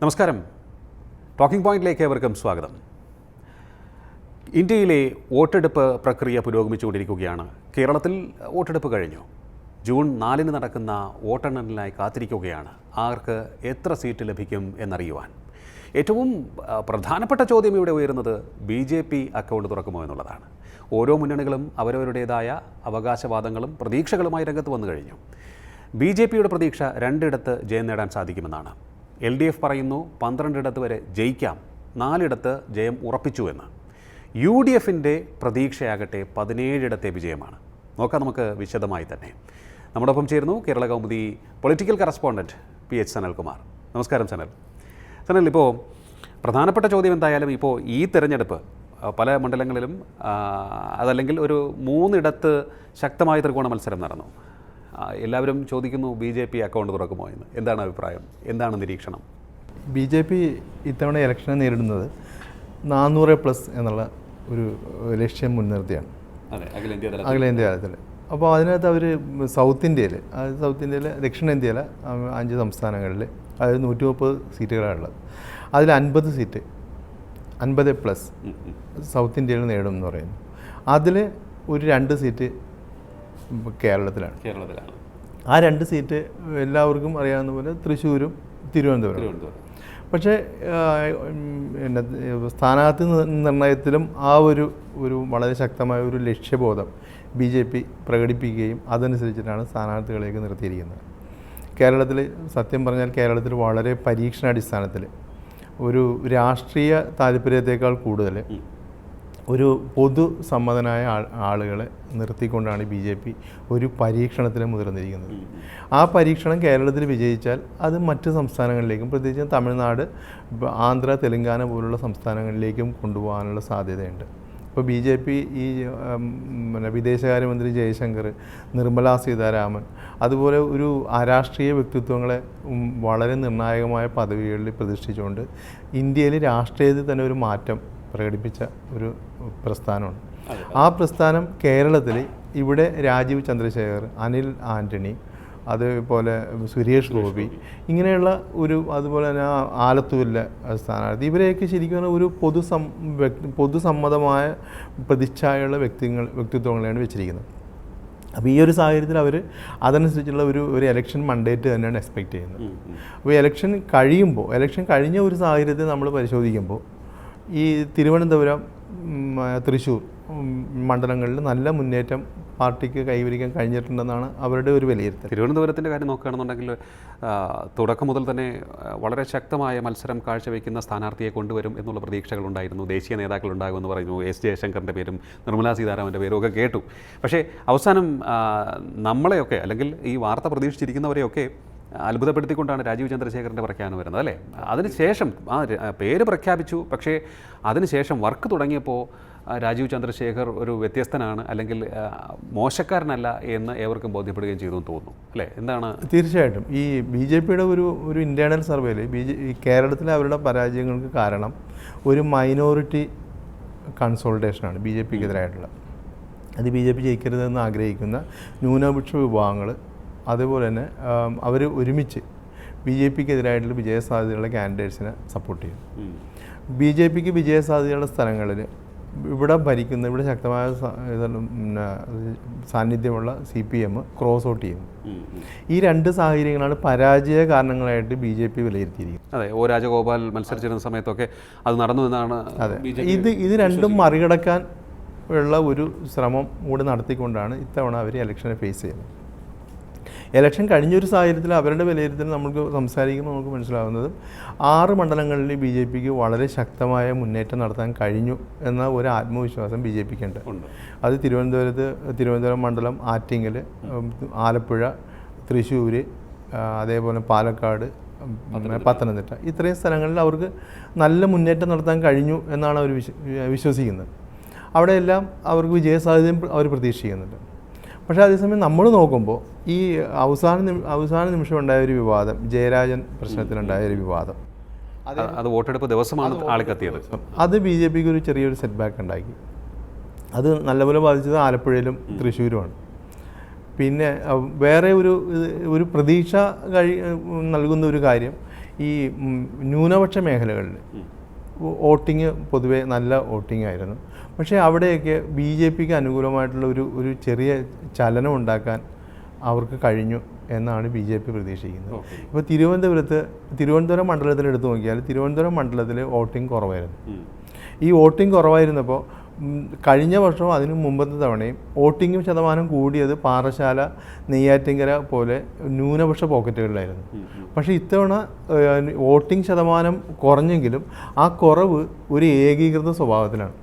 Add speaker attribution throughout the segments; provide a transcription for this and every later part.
Speaker 1: നമസ്കാരം. ടോക്കിംഗ് പോയിന്റിലേക്ക് ഏവർക്കും സ്വാഗതം. ഇന്ത്യയിലെ വോട്ടെടുപ്പ് പ്രക്രിയ പുരോഗമിച്ചുകൊണ്ടിരിക്കുകയാണ്. കേരളത്തിൽ വോട്ടെടുപ്പ് കഴിഞ്ഞു. ജൂൺ നാലിന് നടക്കുന്ന വോട്ടെണ്ണലിനായി കാത്തിരിക്കുകയാണ്. ആർക്ക് എത്ര സീറ്റ് ലഭിക്കും എന്നറിയുവാൻ. ഏറ്റവും പ്രധാനപ്പെട്ട ചോദ്യം ഇവിടെ ഉയരുന്നത് ബി ജെ പി അക്കൗണ്ട് തുറക്കുമോ എന്നുള്ളതാണ്. ഓരോ മുന്നണികളും അവരവരുടേതായ അവകാശവാദങ്ങളും പ്രതീക്ഷകളുമായി രംഗത്ത് വന്നു കഴിഞ്ഞു. ബി ജെ പിയുടെ പ്രതീക്ഷ രണ്ടിടത്ത് ജയം നേടാൻ സാധിക്കുമെന്നാണ്. എൽ ഡി എഫ് പറയുന്നു പന്ത്രണ്ടിടത്ത് വരെ ജയിക്കാം നാലിടത്ത് ജയം ഉറപ്പിച്ചുവെന്ന് യു ഡി എഫിന്റെ പ്രതീക്ഷയാകട്ടെ പതിനേഴിടത്തെ വിജയമാണ്. നോക്കാം നമുക്ക് വിശദമായി തന്നെ. നമ്മുടെ ഒപ്പം ചേരുന്നു Kerala Kaumudi political correspondent P H Sanalkumar. നമസ്കാരം സനൽ. സനൽ ഇപ്പോൾ പ്രധാനപ്പെട്ട ചോദ്യം എന്തായാലും ഇപ്പോൾ ഈ തെരഞ്ഞെടുപ്പ് പല മണ്ഡലങ്ങളിലും അതല്ലെങ്കിൽ ഒരു മൂന്നിടത്ത് ശക്തമായ ത്രികോണ മത്സരം നടന്നു. എല്ലാവരും ചോദിക്കുന്നു ബി ജെ പി അക്കൗണ്ട് തുറക്കുമോ എന്ന്. എന്താണ് അഭിപ്രായം? എന്താണ് നിരീക്ഷണം?
Speaker 2: ബി ജെ പി ഇത്തവണ ഇലക്ഷനെ നേരിടുന്നത് നാനൂറ് പ്ലസ് എന്നുള്ള ഒരു ലക്ഷ്യം മുൻനിർത്തിയാണ്.
Speaker 1: അഖിലേന്ത്യാ തലത്തിൽ.
Speaker 2: അപ്പോൾ അതിനകത്ത് അവർ സൗത്ത് ഇന്ത്യയിൽ അതായത് സൗത്ത് ഇന്ത്യയിലെ ദക്ഷിണേന്ത്യയിലെ അഞ്ച് സംസ്ഥാനങ്ങളിൽ അതായത് നൂറ്റി മുപ്പത് സീറ്റുകളാണുള്ളത് അതിൽ അൻപത് സീറ്റ് അൻപത് പ്ലസ് സൗത്ത് ഇന്ത്യയിൽ നേടും എന്ന് പറയുന്നു. അതിൽ ഒരു രണ്ട് സീറ്റ് കേരളത്തിലാണ്.
Speaker 1: കേരളത്തിലാണ്.
Speaker 2: ആ രണ്ട് സീറ്റ് എല്ലാവർക്കും അറിയാവുന്ന പോലെ തൃശ്ശൂരും തിരുവനന്തപുരം. പക്ഷേ എന്നെ പിന്നെ സ്ഥാനാർത്ഥി നിർണയത്തിലും ആ ഒരു ഒരു വളരെ ശക്തമായ ഒരു ലക്ഷ്യബോധം ബി ജെ പി പ്രകടിപ്പിക്കുകയും അതനുസരിച്ചിട്ടാണ് സ്ഥാനാർത്ഥികളെയൊക്കെ നിർത്തിയിരിക്കുന്നത്. കേരളത്തിൽ സത്യം പറഞ്ഞാൽ കേരളത്തിൽ വളരെ പരീക്ഷണാടിസ്ഥാനത്തിൽ ഒരു രാഷ്ട്രീയ താല്പര്യത്തേക്കാൾ കൂടുതൽ ഒരു പൊതു സമ്മതനായ ആളുകളെ നിർത്തിക്കൊണ്ടാണ് ബി ജെ പി ഒരു പരീക്ഷണത്തിന് മുതിർന്നിരിക്കുന്നത്. ആ പരീക്ഷണം കേരളത്തിൽ വിജയിച്ചാൽ അത് മറ്റ് സംസ്ഥാനങ്ങളിലേക്കും പ്രത്യേകിച്ച് തമിഴ്നാട് ആന്ധ്ര തെലങ്കാന പോലുള്ള സംസ്ഥാനങ്ങളിലേക്കും കൊണ്ടുപോകാനുള്ള സാധ്യതയുണ്ട്. ഇപ്പോൾ ബി ജെ പി ഈ പിന്നെ വിദേശകാര്യമന്ത്രി ജയശങ്കർ നിർമ്മലാ സീതാരാമൻ അതുപോലെ ഒരു അരാഷ്ട്രീയ വ്യക്തിത്വങ്ങളെ വളരെ നിർണായകമായ പദവികളിൽ പ്രതിഷ്ഠിച്ചുകൊണ്ട് ഇന്ത്യയിൽ രാഷ്ട്രീയത്തിൽ തന്നെ ഒരു മാറ്റം പ്രകടിപ്പിച്ച ഒരു പ്രസ്ഥാനമാണ് ആ പ്രസ്ഥാനം കേരളത്തിൽ ഇവിടെ രാജീവ് ചന്ദ്രശേഖർ അനിൽ ആന്റണി അതേപോലെ സുരേഷ് ഗോപി ഇങ്ങനെയുള്ള ഒരു അതുപോലെ തന്നെ ആ ആലത്തൂരിലെ സ്ഥാനാർത്ഥി. ഇവരെയൊക്കെ ശരിക്കും ഒരു പൊതുസം വ്യക്തി പൊതുസമ്മതമായ പ്രതിച്ഛായുള്ള വ്യക്തികൾ വ്യക്തിത്വങ്ങളെയാണ് വെച്ചിരിക്കുന്നത്. അപ്പോൾ ഈ ഒരു സാഹചര്യത്തിൽ അവർ അതനുസരിച്ചുള്ള ഒരു ഒരു എലക്ഷൻ മണ്ടേറ്റ് തന്നെയാണ് എക്സ്പെക്റ്റ് ചെയ്യുന്നത്. അപ്പോൾ എലക്ഷൻ കഴിയുമ്പോൾ എലക്ഷൻ കഴിഞ്ഞ ഒരു സാഹചര്യത്തിൽ നമ്മൾ പരിശോധിക്കുമ്പോൾ ഈ തിരുവനന്തപുരം തൃശ്ശൂർ മണ്ഡലങ്ങളിൽ നല്ല മുന്നേറ്റം പാർട്ടിക്ക് കൈവരിക്കാൻ കഴിഞ്ഞിട്ടുണ്ടെന്നാണ് അവരുടെ ഒരു വിലയിരുത്തൽ.
Speaker 1: തിരുവനന്തപുരത്തിന്റെ കാര്യം നോക്കുകയാണെന്നുണ്ടെങ്കിൽ തുടക്കം മുതൽ തന്നെ വളരെ ശക്തമായ മത്സരം കാഴ്ചവെക്കുന്ന സ്ഥാനാർത്ഥിയെ കൊണ്ടുവരും എന്നുള്ള പ്രതീക്ഷകളുണ്ടായിരുന്നു. ദേശീയ നേതാക്കൾ ഉണ്ടാകുമെന്ന് പറയുന്നു. എസ്. ജയശങ്കറിന്റെ പേരും നിർമ്മലാ സീതാരാമന്റെ പേരും ഒക്കെ കേട്ടു. പക്ഷേ അവസാനം നമ്മളെയൊക്കെ അല്ലെങ്കിൽ ഈ വാർത്ത പ്രതീക്ഷിച്ചിരിക്കുന്നവരെയൊക്കെ അത്ഭുതപ്പെടുത്തിക്കൊണ്ടാണ് രാജീവ് ചന്ദ്രശേഖരന്റെ പ്രഖ്യാപനം വരുന്നത് അല്ലേ? അതിനുശേഷം ആ പേര് പ്രഖ്യാപിച്ചു പക്ഷേ അതിനുശേഷം വർക്ക് തുടങ്ങിയപ്പോൾ രാജീവ് ചന്ദ്രശേഖർ ഒരു വ്യത്യസ്തനാണ് അല്ലെങ്കിൽ മോശക്കാരനല്ല എന്ന് ഏവർക്കും ബോധ്യപ്പെടുകയും ചെയ്തു എന്ന് തോന്നുന്നു അല്ലേ? എന്താണ്?
Speaker 2: തീർച്ചയായിട്ടും. ഈ ബി ജെ പിയുടെ ഒരു ഒരു ഇന്റേർണൽ സർവേയിൽ ബി ജെ ഈ കേരളത്തിലെ അവരുടെ പരാജയങ്ങൾക്ക് കാരണം ഒരു മൈനോറിറ്റി കൺസോൾട്ടേഷനാണ് ബി ജെ പിക്കെതിരായിട്ടുള്ള. അത് ബി ജെ പി ജയിക്കരുതെന്ന് ആഗ്രഹിക്കുന്ന ന്യൂനപക്ഷ വിഭാഗങ്ങൾ അതുപോലെ തന്നെ അവർ ഒരുമിച്ച് ബി ജെ പിക്ക് എതിരായിട്ടുള്ള വിജയസാധ്യതയുള്ള കാൻഡിഡേറ്റ്സിനെ സപ്പോർട്ട് ചെയ്യും. ബി ജെ പിക്ക് വിജയസാധ്യതയുള്ള സ്ഥലങ്ങളിൽ ഇവിടെ ഭരിക്കുന്ന ഇവിടെ ശക്തമായ പിന്നെ, സാന്നിധ്യമുള്ള C P M cross out ചെയ്യുന്നു. ഈ രണ്ട് സാഹചര്യങ്ങളാണ് പരാജയ കാരണങ്ങളായിട്ട് ബി ജെ പി വിലയിരുത്തിയിരിക്കുന്നത്.
Speaker 1: അതെ ഓ രാജഗോപാൽ മത്സരിച്ചിരുന്ന സമയത്തൊക്കെ അത് നടന്നു എന്നാണ്
Speaker 2: അതെ. ഇത് ഇത് രണ്ടും മറികടക്കാൻ ഉള്ള ഒരു ശ്രമം കൂടി നടത്തിക്കൊണ്ടാണ് ഇത്തവണ അവർ ഇലക്ഷനെ ഫേസ് ചെയ്യുന്നത്. ഇലക്ഷൻ കഴിഞ്ഞൊരു സാഹചര്യത്തിൽ അവരുടെ വിലയിരുത്തൽ നമുക്ക് സംസാരിക്കുമ്പോൾ നമുക്ക് മനസ്സിലാവുന്നത് ആറ് മണ്ഡലങ്ങളിൽ ബി ജെ പിക്ക് വളരെ ശക്തമായ മുന്നേറ്റം നടത്താൻ കഴിഞ്ഞു എന്ന ഒരു ആത്മവിശ്വാസം ബി ജെ പിക്ക് ഉണ്ട്. അത് തിരുവനന്തപുരത്ത് തിരുവനന്തപുരം മണ്ഡലം ആറ്റിങ്ങൽ ആലപ്പുഴ തൃശ്ശൂർ അതേപോലെ പാലക്കാട് പത്തനംതിട്ട. ഇത്രയും സ്ഥലങ്ങളിൽ അവർക്ക് നല്ല മുന്നേറ്റം നടത്താൻ കഴിഞ്ഞു എന്നാണ് അവർ വിശ്വ വിശ്വസിക്കുന്നത്. അവിടെയെല്ലാം അവർക്ക് വിജയസാധ്യതയും അവർ പ്രതീക്ഷിക്കുന്നുണ്ട്. പക്ഷേ അതേസമയം നമ്മൾ നോക്കുമ്പോൾ ഈ അവസാന അവസാന നിമിഷം ഉണ്ടായ ഒരു വിവാദം ജയരാജൻ പ്രശ്നത്തിലുണ്ടായ ഒരു വിവാദം.
Speaker 1: അത് അത് വോട്ടെടുപ്പ് ദിവസമാണ് ആളിക്കത്തിയത്
Speaker 2: അത് ബി ജെ പിക്ക് ഒരു ചെറിയൊരു സെറ്റ് ബാക്ക് ഉണ്ടാക്കി. അത് നല്ലപോലെ ബാധിച്ചത് ആലപ്പുഴയിലും തൃശ്ശൂരുമാണ്. പിന്നെ വേറെ ഒരു ഒരു പ്രതീക്ഷ കഴി നൽകുന്ന ഒരു കാര്യം ഈ ന്യൂനപക്ഷ മേഖലകളിൽ വോട്ടിങ് പൊതുവേ നല്ല വോട്ടിംഗ് ആയിരുന്നു. പക്ഷേ അവിടെയൊക്കെ ബി ജെ പിക്ക് അനുകൂലമായിട്ടുള്ള ഒരു ഒരു ചെറിയ ചലനം ഉണ്ടാക്കാൻ അവർക്ക് കഴിഞ്ഞു എന്നാണ് ബി ജെ പി പ്രതീക്ഷിക്കുന്നത്. ഇപ്പോൾ തിരുവനന്തപുരത്ത് തിരുവനന്തപുരം മണ്ഡലത്തിൽ എടുത്തു നോക്കിയാൽ തിരുവനന്തപുരം മണ്ഡലത്തിൽ വോട്ടിംഗ് കുറവായിരുന്നു. ഈ വോട്ടിംഗ് കുറവായിരുന്നപ്പോൾ കഴിഞ്ഞ വർഷവും അതിനു മുമ്പത്തെ തവണയും വോട്ടിംഗ് ശതമാനം കൂടിയത് പാറശാല നെയ്യാറ്റിങ്കര പോലെ ന്യൂനപക്ഷ പോക്കറ്റുകളിലായിരുന്നു. പക്ഷേ ഇത്തവണ വോട്ടിംഗ് ശതമാനം കുറഞ്ഞെങ്കിലും ആ കുറവ് ഒരു ഏകീകൃത സ്വഭാവത്തിലാണ്.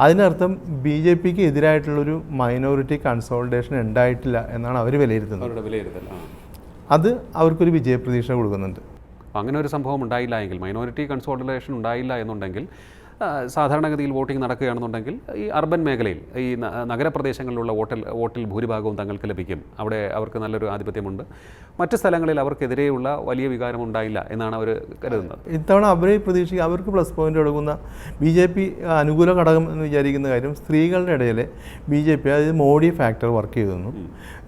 Speaker 2: അതിനർത്ഥം ബി ജെ പിക്ക് എതിരായിട്ടുള്ളൊരു മൈനോറിറ്റി കൺസോൾട്ടേഷൻ ഉണ്ടായിട്ടില്ല എന്നാണ് അവർ വിലയിരുത്തുന്നത്. അത് അവർക്കൊരു വിജയപ്രതീക്ഷ കൊടുക്കുന്നുണ്ട്.
Speaker 1: അങ്ങനെ ഒരു സംഭവം ഉണ്ടായില്ല എങ്കിൽ മൈനോറിറ്റി കൺസോൾട്ടേഷൻ ഉണ്ടായില്ല എന്നുണ്ടെങ്കിൽ സാധാരണഗതിയിൽ വോട്ടിംഗ് നടക്കുകയാണെന്നുണ്ടെങ്കിൽ ഈ അർബൻ മേഖലയിൽ ഈ നഗരപ്രദേശങ്ങളിലുള്ള വോട്ടിൽ വോട്ടിൽ ഭൂരിഭാഗവും തങ്ങൾക്ക് ലഭിക്കും. അവിടെ അവർക്ക് നല്ലൊരു ആധിപത്യമുണ്ട്. മറ്റ് സ്ഥലങ്ങളിൽ അവർക്കെതിരെയുള്ള വലിയ വികാരം ഉണ്ടായില്ല എന്നാണ് അവർ കരുതുന്നത്.
Speaker 2: ഇത്തവണ അവരെ പ്രതീക്ഷിക്കുക അവർക്ക് പ്ലസ് പോയിന്റ് കൊടുക്കുന്ന ബി ജെ പി അനുകൂല ഘടകം എന്ന് വിചാരിക്കുന്ന കാര്യം സ്ത്രീകളുടെ ഇടയിൽ ബി ജെ പി അതായത് മോഡി ഫാക്ടർ വർക്ക് ചെയ്തിരുന്നു.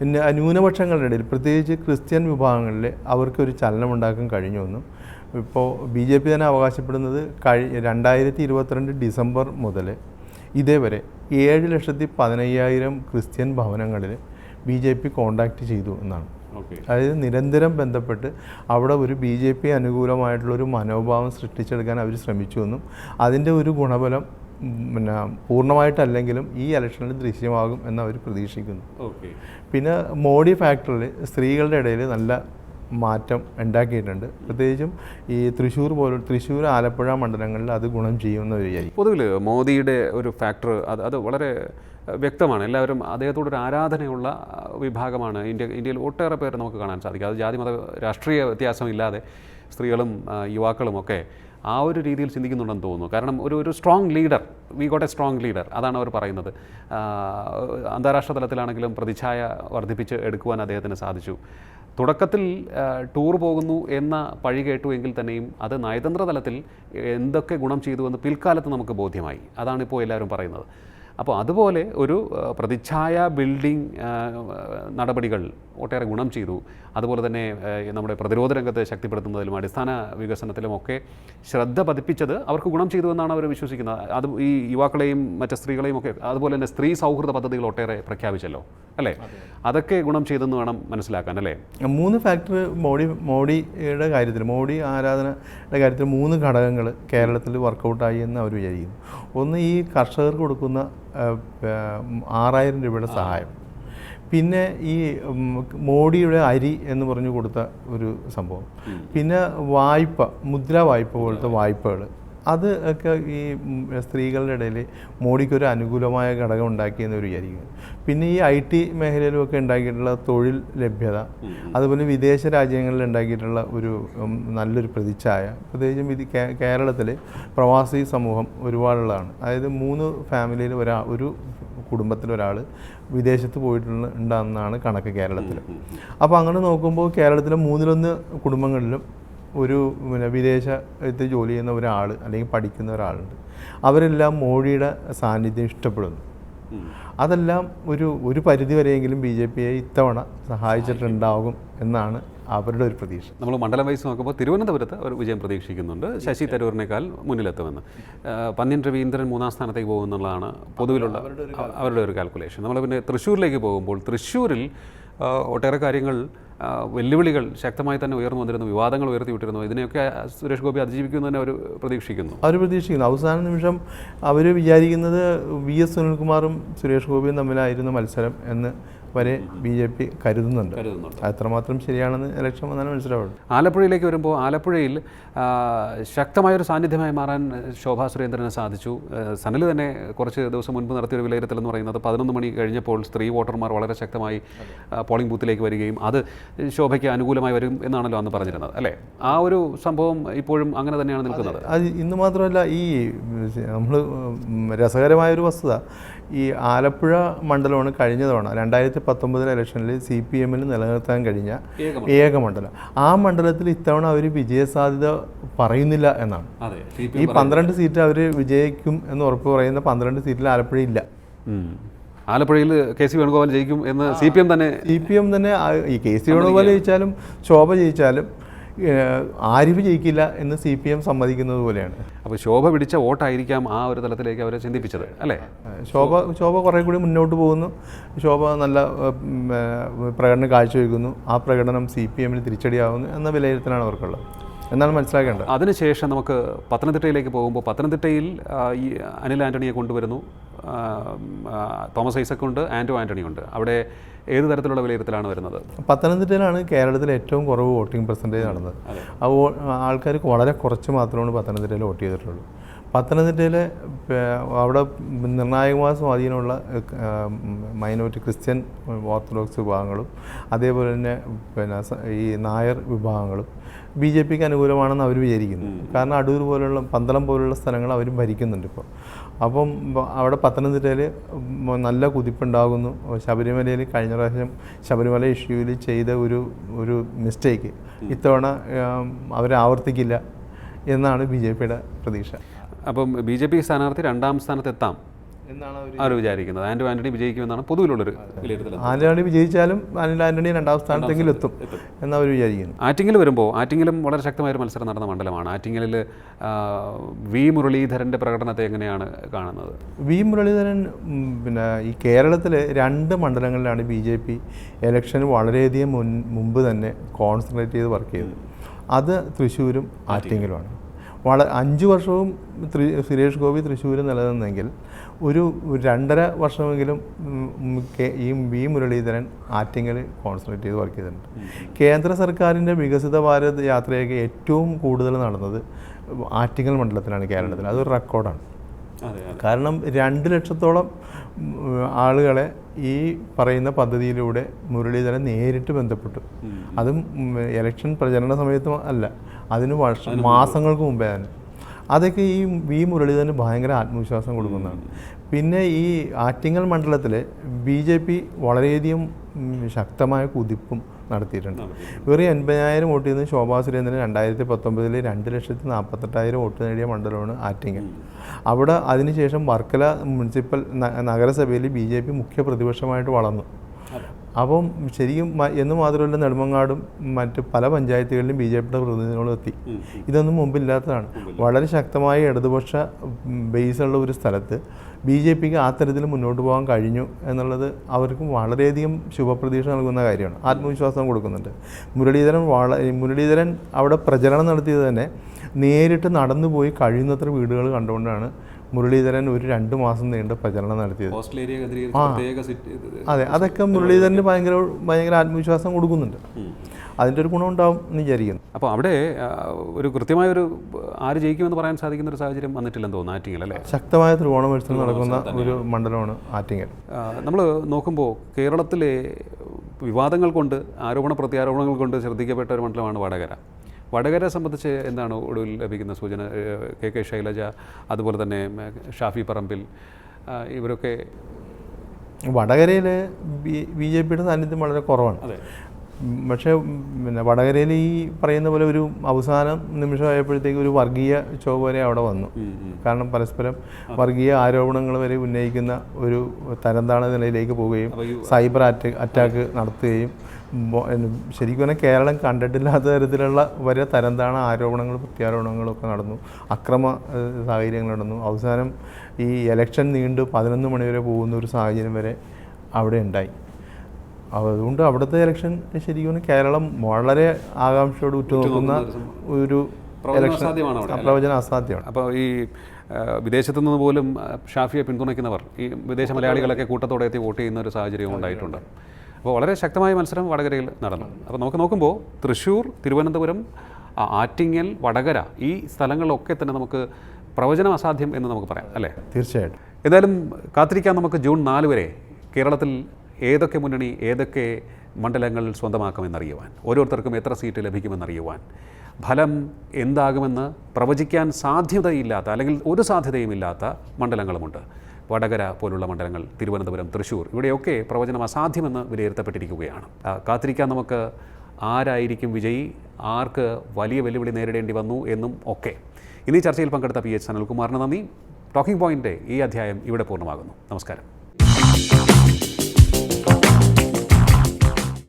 Speaker 2: പിന്നെ ന്യൂനപക്ഷങ്ങളുടെ ഇടയിൽ പ്രത്യേകിച്ച് ക്രിസ്ത്യൻ വിഭാഗങ്ങളിൽ അവർക്ക് ഒരു ചലനം ഉണ്ടാക്കാൻ കഴിഞ്ഞുവെന്നും ഇപ്പോൾ ബി ജെ പി തന്നെ അവകാശപ്പെടുന്നത് കഴി രണ്ടായിരത്തി ഇരുപത്തിരണ്ട് ഡിസംബർ മുതൽ ഇതേവരെ ഏഴ് ലക്ഷത്തി പതിനയ്യായിരം ക്രിസ്ത്യൻ ഭവനങ്ങളിൽ ബി ജെ പി കോണ്ടാക്ട് ചെയ്തു എന്നാണ്. അതായത് നിരന്തരം ബന്ധപ്പെട്ട് അവിടെ ഒരു ബി ജെ പി അനുകൂലമായിട്ടുള്ളൊരു മനോഭാവം സൃഷ്ടിച്ചെടുക്കാൻ അവർ ശ്രമിച്ചുവെന്നും അതിന്റെ ഒരു ഗുണഫലം പിന്നെ പൂർണമായിട്ടല്ലെങ്കിലും ഈ ഇലക്ഷനിൽ ദൃശ്യമാകും എന്ന് അവർ പ്രതീക്ഷിക്കുന്നു.
Speaker 1: ഓക്കെ.
Speaker 2: പിന്നെ മോഡി ഫാക്ടറിൽ സ്ത്രീകളുടെ ഇടയിൽ നല്ല മാറ്റം ഉണ്ടാക്കിയിട്ടുണ്ട്. പ്രത്യേകിച്ചും ഈ തൃശ്ശൂർ പോലും തൃശ്ശൂർ ആലപ്പുഴ മണ്ഡലങ്ങളിൽ അത് ഗുണം ചെയ്യുന്ന ഒരു വിചാരിക്കും
Speaker 1: പൊതുവിൽ മോദിയുടെ ഒരു ഫാക്ടർ അത് അത് വളരെ വ്യക്തമാണ്. എല്ലാവരും അദ്ദേഹത്തോട് ഒരു ആരാധനയുള്ള വിഭാഗമാണ്. ഇന്ത്യ ഇന്ത്യയിൽ ഒട്ടേറെ പേർ നമുക്ക് കാണാൻ സാധിക്കും. അത് ജാതി മത രാഷ്ട്രീയ വ്യത്യാസമില്ലാതെ സ്ത്രീകളും യുവാക്കളും ഒക്കെ ആ ഒരു രീതിയിൽ ചിന്തിക്കുന്നുണ്ടെന്ന് തോന്നുന്നു. കാരണം ഒരു ഒരു strong leader we got a strong leader അതാണ് അവർ പറയുന്നത്. അന്താരാഷ്ട്ര തലത്തിലാണെങ്കിലും പ്രതിച്ഛായ വർദ്ധിപ്പിച്ച് എടുക്കുവാൻ അദ്ദേഹത്തിന് സാധിച്ചു. തുടക്കത്തിൽ ടൂർ പോകുന്നു എന്ന പഴി കേട്ടു എങ്കിൽ തന്നെയും അത് നയതന്ത്ര തലത്തിൽ എന്തൊക്കെ ഗുണം ചെയ്തു എന്ന് പിൽക്കാലത്ത് നമുക്ക് ബോധ്യമായി. അതാണ് ഇപ്പോൾ എല്ലാവരും പറയുന്നത്. അപ്പോൾ അതുപോലെ ഒരു പ്രതിച്ഛായ ബിൽഡിംഗ് നടപടികൾ ഒട്ടേറെ ഗുണം ചെയ്തു. അതുപോലെ തന്നെ നമ്മുടെ പ്രതിരോധ രംഗത്തെ ശക്തിപ്പെടുത്തുന്നതിലും അടിസ്ഥാന വികസനത്തിലും ഒക്കെ ശ്രദ്ധ പതിപ്പിച്ചത് അവർക്ക് ഗുണം ചെയ്തു എന്നാണ് അവർ വിശ്വസിക്കുന്നത്. അത് ഈ യുവാക്കളെയും മറ്റു സ്ത്രീകളെയും ഒക്കെ അതുപോലെ തന്നെ സ്ത്രീ സൗഹൃദ പദ്ധതികൾ ഒട്ടേറെ പ്രഖ്യാപിച്ചല്ലോ അല്ലേ? അതൊക്കെ ഗുണം ചെയ്തെന്ന് വേണം മനസ്സിലാക്കാൻ അല്ലേ?
Speaker 2: മൂന്ന് ഫാക്ടർ മോഡി മോഡിയുടെ കാര്യത്തിൽ മോഡി ആരാധനയുടെ കാര്യത്തിൽ മൂന്ന് ഘടകങ്ങൾ കേരളത്തിൽ വർക്കൗട്ടായി എന്ന് അവർ വിചാരിക്കുന്നു. ഒന്ന് ഈ കർഷകർക്ക് കൊടുക്കുന്ന ആറായിരം രൂപയുടെ സഹായം. പിന്നെ ഈ മോഡിയുടെ അരി എന്ന് പറഞ്ഞു കൊടുത്ത ഒരു സംഭവം. പിന്നെ വായ്പ മുദ്ര വായ്പ പോലത്തെ വായ്പകൾ അത് ഒക്കെ ഈ സ്ത്രീകളുടെ ഇടയിൽ മോഡിക്കൊരു അനുകൂലമായ ഘടകം ഉണ്ടാക്കിയെന്ന് അവർ വിചാരിക്കുന്നു. പിന്നെ ഈ ഐ ടി മേഖലയിലുമൊക്കെ ഉണ്ടാക്കിയിട്ടുള്ള തൊഴിൽ ലഭ്യത അതുപോലെ വിദേശ രാജ്യങ്ങളിൽ ഉണ്ടാക്കിയിട്ടുള്ള ഒരു നല്ലൊരു പ്രതിച്ഛായ പ്രത്യേകിച്ചും ഇത് കേരളത്തിൽ പ്രവാസി സമൂഹം ഒരുപാടുള്ളതാണ്. അതായത് മൂന്ന് ഫാമിലിയിൽ ഒരാ ഒരു കുടുംബത്തിൽ ഒരാൾ വിദേശത്ത് പോയിട്ടുള്ള ഉണ്ടെന്നാണ് കണക്ക് കേരളത്തിൽ. അപ്പോൾ അങ്ങനെ നോക്കുമ്പോൾ കേരളത്തിലെ മൂന്നിലൊന്ന് കുടുംബങ്ങളിലും ഒരു പിന്നെ വിദേശത്ത് ജോലി ചെയ്യുന്ന ഒരാൾ അല്ലെങ്കിൽ പഠിക്കുന്ന ഒരാളുണ്ട്. അവരെല്ലാം മോഡിയുടെ സാന്നിധ്യം ഇഷ്ടപ്പെടുന്നു. അതെല്ലാം ഒരു ഒരു പരിധി വരെയെങ്കിലും ബി ജെ പിയെ ഇത്തവണ സഹായിച്ചിട്ടുണ്ടാകും എന്നാണ് അവരുടെ ഒരു പ്രതീക്ഷ.
Speaker 1: നമ്മൾ മണ്ഡലം വൈസ് നോക്കുമ്പോൾ തിരുവനന്തപുരത്ത് അവർ വിജയം പ്രതീക്ഷിക്കുന്നുണ്ട്. ശശി തരൂരിനേക്കാൾ മുന്നിലെത്തുമെന്ന്. പന്ന്യൻ രവീന്ദ്രൻ മൂന്നാം സ്ഥാനത്തേക്ക് പോകുമെന്നുള്ളതാണ് പൊതുവിലുള്ള അവരുടെ ഒരു കാൽക്കുലേഷൻ നമ്മൾ പിന്നെ തൃശ്ശൂരിലേക്ക് പോകുമ്പോൾ തൃശ്ശൂരിൽ ഒട്ടേറെ കാര്യങ്ങൾ വെല്ലുവിളികൾ ശക്തമായി തന്നെ ഉയർന്നു വന്നിരുന്നു വിവാദങ്ങൾ ഉയർത്തിവിട്ടിരുന്നു ഇതിനെയൊക്കെ സുരേഷ് ഗോപി അതിജീവിക്കുന്നു തന്നെ അവർ പ്രതീക്ഷിക്കുന്നു.
Speaker 2: അവർ പ്രതീക്ഷിക്കുന്നു. അവസാന നിമിഷം അവർ വിചാരിക്കുന്നത് വി എസ് സുനിൽകുമാറും സുരേഷ് ഗോപിയും തമ്മിലായിരുന്നു മത്സരം എന്ന് വരെ ബി ജെ പി കരുതുന്നുണ്ട്. അത്രമാത്രം ശരിയാണെന്ന് ഇലക്ഷൻ വന്നാൽ മനസ്സിലാവുള്ളൂ.
Speaker 1: ആലപ്പുഴയിലേക്ക് വരുമ്പോൾ ആലപ്പുഴയിൽ ശക്തമായൊരു സാന്നിധ്യമായി മാറാൻ ശോഭാ സുരേന്ദ്രന് സാധിച്ചു. സനൽ തന്നെ കുറച്ച് ദിവസം മുൻപ് നടത്തിയൊരു വിലയിരുത്തൽ എന്ന് പറയുന്നത് പതിനൊന്ന് മണി കഴിഞ്ഞപ്പോൾ സ്ത്രീ വോട്ടർമാർ വളരെ ശക്തമായി പോളിംഗ് ബൂത്തിലേക്ക് വരികയും അത് ശോഭയ്ക്ക് അനുകൂലമായി വരും എന്നാണല്ലോ അന്ന് പറഞ്ഞിരുന്നത് അല്ലേ? ആ ഒരു സംഭവം ഇപ്പോഴും അങ്ങനെ തന്നെയാണ് നിൽക്കുന്നത്.
Speaker 2: അത് ഇന്ന് മാത്രമല്ല ഈ നമ്മൾ രസകരമായൊരു വസ്തുത. ഈ ആലപ്പുഴ മണ്ഡലമാണ് കഴിഞ്ഞ തവണ രണ്ടായിരത്തി പത്തൊമ്പതിലെ ഇലക്ഷനിൽ സി പി എമ്മിന് നിലനിർത്താൻ കഴിഞ്ഞ ഏക മണ്ഡലം ആ മണ്ഡലത്തിൽ ഇത്തവണ അവർ വിജയസാധ്യത പറയുന്നില്ല എന്നാണ്. ഈ പന്ത്രണ്ട് സീറ്റ് അവർ വിജയിക്കും എന്ന് ഉറപ്പ് പറയുന്ന പന്ത്രണ്ട് സീറ്റിൽ ആലപ്പുഴ ഇല്ല.
Speaker 1: ആലപ്പുഴയിൽ കെ സി വേണുഗോപാൽ ജയിക്കും എന്ന് സി പി എം തന്നെ
Speaker 2: സി പി എം തന്നെ ഈ കെ സി വേണുഗോപാൽ ജയിച്ചാലും ശോഭ ജയിച്ചാലും ആരിഫ് ജയിക്കില്ല എന്ന് സി പി എം സമ്മതിക്കുന്നത് പോലെയാണ്.
Speaker 1: അപ്പോൾ ശോഭ പിടിച്ച വോട്ടായിരിക്കാം ആ ഒരു തലത്തിലേക്ക് അവരെ ചിന്തിപ്പിച്ചത് അല്ലേ?
Speaker 2: ശോഭ ശോഭ കുറേ കൂടി മുന്നോട്ട് പോകുന്നു. ശോഭ നല്ല പ്രകടനം കാഴ്ചവെക്കുന്നു. ആ പ്രകടനം സി പി എമ്മിന് തിരിച്ചടിയാവുന്നു എന്ന വിലയിരുത്തലാണ് അവർക്കുള്ളത്. എന്നാണ് മനസ്സിലാക്കേണ്ടത്
Speaker 1: അതിനുശേഷം നമുക്ക് പത്തനംതിട്ടയിലേക്ക് പോകുമ്പോൾ പത്തനംതിട്ടയിൽ ഈ അനിൽ ആന്റണിയെ കൊണ്ടുവരുന്നു. തോമസ് ഐസക് ഉണ്ട് ആന്റോ ആന്റണി ഉണ്ട്. അവിടെ ഏത് തരത്തിലുള്ള വിലയിരുത്തലാണ് വരുന്നത്?
Speaker 2: പത്തനംതിട്ടയിലാണ് കേരളത്തിൽ ഏറ്റവും കുറവ് വോട്ടിംഗ് പെർസെന്റേജ് നടന്നത് ആ ആൾക്കാർക്ക് ആൾക്കാർ വളരെ കുറച്ച് മാത്രമാണ് പത്തനംതിട്ടയിൽ വോട്ട് ചെയ്തിട്ടുള്ളൂ പത്തനംതിട്ടയിൽ അവിടെ നിർണായകമായ സ്വാധീനമുള്ള മൈനോറിറ്റി ക്രിസ്ത്യൻ ഓർത്തഡോക്സ് വിഭാഗങ്ങളും അതേപോലെ തന്നെ പിന്നെ ഈ നായർ വിഭാഗങ്ങളും ബി ജെ പിക്ക് അനുകൂലമാണെന്ന് അവർ വിചാരിക്കുന്നു. കാരണം അടൂർ പോലുള്ള പന്തളം പോലുള്ള സ്ഥലങ്ങൾ അവർ ഭരിക്കുന്നുണ്ട് ഇപ്പോൾ. അപ്പം അവിടെ പത്തനംതിട്ടയിൽ നല്ല കുതിപ്പുണ്ടാകുന്നു. ശബരിമലയിൽ കഴിഞ്ഞ പ്രാവശ്യം ശബരിമല ഇഷ്യൂവിൽ ചെയ്ത ഒരു ഒരു മിസ്റ്റേക്ക് ഇത്തവണ അവർ ആവർത്തിക്കില്ല എന്നാണ് ബി ജെ പിയുടെ പ്രതീക്ഷ.
Speaker 1: അപ്പം ബി ജെ പി സ്ഥാനാർത്ഥി രണ്ടാം സ്ഥാനത്തെത്താം.
Speaker 2: അവർ
Speaker 1: അവർ വിചാരിക്കുന്നത്. ആന്റോ ആന്റണി വിജയിക്കുമെന്നാണ് പൊതുവിലുള്ളൊരു വിലയിരുത്തൽ
Speaker 2: ആന്റണി വിജയിച്ചാലും അനിൽ ആന്റണി രണ്ടാം സ്ഥാനത്തെങ്കിലും എത്തും എന്ന് അവർ വിചാരിക്കുന്നു
Speaker 1: ആറ്റിങ്ങൽ വരുമ്പോൾ ആറ്റിങ്ങലും വളരെ ശക്തമായ ഒരു മത്സരം നടന്ന മണ്ഡലമാണ്. ആറ്റിങ്ങലിൽ വി മുരളീധരന്റെ പ്രകടനത്തെ എങ്ങനെയാണ് കാണുന്നത്?
Speaker 2: വി മുരളീധരൻ പിന്നെ ഈ കേരളത്തിലെ രണ്ട് മണ്ഡലങ്ങളിലാണ് ബി ജെ പി ഇലക്ഷന് വളരെയധികം മുൻ മുമ്പ് തന്നെ കോൺസെൻട്രേറ്റ് ചെയ്ത് വർക്ക് ചെയ്തത്. അത് തൃശ്ശൂരും ആറ്റിങ്ങലുമാണ്. വള അഞ്ച് വർഷവും ത്രി സുരേഷ് ഗോപി തൃശ്ശൂർ നിലനിന്നെങ്കിൽ ഒരു രണ്ടര വർഷമെങ്കിലും ഈ വി മുരളീധരൻ ആറ്റിങ്ങൽ കോൺസെൻട്രേറ്റ് ചെയ്ത് വർക്ക് ചെയ്തിട്ടുണ്ട്. കേന്ദ്ര സർക്കാരിന്റെ വികസിത ഭാരത് യാത്രയൊക്കെ ഏറ്റവും കൂടുതൽ നടന്നത് ആറ്റിങ്ങൽ മണ്ഡലത്തിലാണ് കേരളത്തിൽ. അതൊരു റെക്കോർഡാണ്. കാരണം രണ്ട് ലക്ഷത്തോളം ആളുകളെ ഈ പറയുന്ന പദ്ധതിയിലൂടെ മുരളീധരൻ നേരിട്ട് ബന്ധപ്പെട്ടു. അതും ഇലക്ഷൻ പ്രചരണ സമയത്തും അല്ല അതിന് വർഷം മാസങ്ങൾക്ക് മുമ്പേ തന്നെ. അതൊക്കെ ഈ വി മുരളീധരന് ഭയങ്കര ആത്മവിശ്വാസം കൊടുക്കുന്നതാണ്. പിന്നെ ഈ ആറ്റിങ്ങൽ മണ്ഡലത്തിൽ ബി ജെ പി വളരെയധികം ശക്തമായ കുതിപ്പും നടത്തിയിട്ടുണ്ട്. വെറും എൺപതിനായിരം വോട്ടിൽ നിന്ന് ശോഭാ സുരേന്ദ്രൻ രണ്ടായിരത്തി പത്തൊമ്പതിൽ രണ്ട് ലക്ഷത്തി നാൽപ്പത്തെട്ടായിരം വോട്ട് നേടിയ മണ്ഡലമാണ് ആറ്റിങ്ങൽ. അവിടെ അതിനുശേഷം വർക്കല മുനിസിപ്പൽ നഗരസഭയിൽ ബി ജെ പി മുഖ്യ പ്രതിപക്ഷമായിട്ട് വളർന്നു. അപ്പം ശരിക്കും എന്ന് മാത്രമല്ല നെടുമങ്ങാടും മറ്റ് പല പഞ്ചായത്തുകളിലും ബി ജെ പിയുടെ പ്രതിനിധികളും എത്തി. ഇതൊന്നും മുമ്പില്ലാത്തതാണ്. വളരെ ശക്തമായ ഇടതുപക്ഷ ബേസുള്ള ഒരു സ്ഥലത്ത് ബി ജെ പിക്ക് ആ തരത്തിൽ മുന്നോട്ട് പോകാൻ കഴിഞ്ഞു എന്നുള്ളത് അവർക്ക് വളരെയധികം ശുഭപ്രതീക്ഷ നൽകുന്ന കാര്യമാണ്. ആത്മവിശ്വാസം കൊടുക്കുന്നുണ്ട്. മുരളീധരൻ വള മുരളീധരൻ അവിടെ പ്രചരണം നടത്തിയത് തന്നെ നേരിട്ട് നടന്നു പോയി കഴിയുന്നത്ര വീടുകൾ കണ്ടുകൊണ്ടാണ് മുരളീധരൻ ഒരു രണ്ട് മാസം നീണ്ട പ്രചരണം നടത്തിയത്. അതെ അതൊക്കെ മുരളീധരന് ഭയങ്കര ഭയങ്കര ആത്മവിശ്വാസം കൊടുക്കുന്നുണ്ട്. അതിന്റെ ഒരു ഗുണം ഉണ്ടാവും എന്ന് വിചാരിക്കുന്നു.
Speaker 1: അപ്പോൾ അവിടെ ഒരു കൃത്യമായ ഒരു ആര് ജയിക്കുമെന്ന് പറയാൻ സാധിക്കുന്ന ഒരു സാഹചര്യം വന്നിട്ടില്ലെന്ന് തോന്നുന്നു ആറ്റിങ്ങൽ അല്ലേ?
Speaker 2: ശക്തമായ ത്രികോണ മത്സരം നടക്കുന്ന ഒരു മണ്ഡലമാണ് ആറ്റിങ്ങൽ.
Speaker 1: നമ്മൾ നോക്കുമ്പോൾ കേരളത്തിലെ വിവാദങ്ങൾ കൊണ്ട് ആരോപണ പ്രത്യാരോപണങ്ങൾ കൊണ്ട് ശ്രദ്ധിക്കപ്പെട്ട ഒരു മണ്ഡലമാണ് വടകര. വടകര സംബന്ധിച്ച് എന്താണ് ഒടുവിൽ ലഭിക്കുന്ന സൂചന? കെ കെ ശൈലജ അതുപോലെ തന്നെ ഷാഫി പറമ്പിൽ ഇവരൊക്കെ
Speaker 2: വടകരയിൽ ബി ബി ജെ പിയുടെ സാന്നിധ്യം വളരെ കുറവാണ്. പക്ഷേ പിന്നെ വടകരയിൽ ഈ പറയുന്ന പോലെ ഒരു അവസാനം നിമിഷമായപ്പോഴത്തേക്ക് ഒരു വർഗീയ ചോവ് വരെ അവിടെ വന്നു. കാരണം പരസ്പരം വർഗീയ ആരോപണങ്ങൾ വരെ ഉന്നയിക്കുന്ന ഒരു തരംതാണ നിലയിലേക്ക് പോവുകയും സൈബർ അറ്റാക്ക് അറ്റാക്ക് നടത്തുകയും ശരിക്കും പറഞ്ഞാൽ കേരളം കണ്ടിട്ടില്ലാത്ത തരത്തിലുള്ള വരെ തരംതാണ ആരോപണങ്ങൾ പ്രത്യാരോപണങ്ങളൊക്കെ നടന്നു. അക്രമ സാഹചര്യങ്ങൾ നടന്നു. അവസാനം ഈ എലക്ഷൻ നീണ്ടു പതിനൊന്ന് മണിവരെ പോകുന്ന ഒരു സാഹചര്യം വരെ അവിടെ ഉണ്ടായി. അതുകൊണ്ട് അവിടുത്തെ ഇലക്ഷൻ ശരിക്കും കേരളം വളരെ ആകാംക്ഷയോട് ഉറ്റുനോക്കുന്ന ഒരു പ്രവചനം അസാധ്യമാണ്
Speaker 1: അപ്പോൾ ഈ വിദേശത്തു നിന്ന് പോലും ഷാഫിയെ പിന്തുണയ്ക്കുന്നവർ ഈ വിദേശ മലയാളികളൊക്കെ കൂട്ടത്തോടെ എത്തി വോട്ട് ചെയ്യുന്ന ഒരു സാഹചര്യം ഉണ്ടായിട്ടുണ്ട്. അപ്പോൾ വളരെ ശക്തമായ മത്സരം വടകരയിൽ നടന്നു. അപ്പോൾ നമുക്ക് നോക്കുമ്പോൾ തൃശ്ശൂർ തിരുവനന്തപുരം ആറ്റിങ്ങൽ വടകര ഈ സ്ഥലങ്ങളിലൊക്കെ തന്നെ നമുക്ക് പ്രവചനം അസാധ്യം എന്ന് നമുക്ക് പറയാം അല്ലേ?
Speaker 2: തീർച്ചയായിട്ടും.
Speaker 1: എന്തായാലും കാത്തിരിക്കാൻ നമുക്ക് ജൂൺ നാല് വരെ കേരളത്തിൽ ഏതൊക്കെ മുന്നണി ഏതൊക്കെ മണ്ഡലങ്ങൾ സ്വന്തമാക്കുമെന്നറിയുവാൻ ഓരോരുത്തർക്കും എത്ര സീറ്റ് ലഭിക്കുമെന്നറിയുവാൻ ഫലം എന്താകുമെന്ന് പ്രവചിക്കാൻ സാധ്യതയില്ലാത്ത അല്ലെങ്കിൽ ഒരു സാധ്യതയുമില്ലാത്ത മണ്ഡലങ്ങളുമുണ്ട്. വടകര പോലുള്ള മണ്ഡലങ്ങൾ തിരുവനന്തപുരം തൃശ്ശൂർ ഇവിടെയൊക്കെ പ്രവചനം അസാധ്യമെന്ന് വിലയിരുത്തപ്പെട്ടിരിക്കുകയാണ്. കാത്തിരിക്കാൻ നമുക്ക് ആരായിരിക്കും വിജയി? ആർക്ക് വലിയ വെല്ലുവിളി നേരിടേണ്ടി വന്നു എന്നും ഒക്കെ. ഇന്നീ ചർച്ചയിൽ പങ്കെടുത്ത പി എച്ച് സനൽകുമാറിന് നന്ദി. ടോക്കിംഗ് പോയിന്റ് ഈ അധ്യായം ഇവിടെ പൂർണമാകുന്നു. നമസ്കാരം.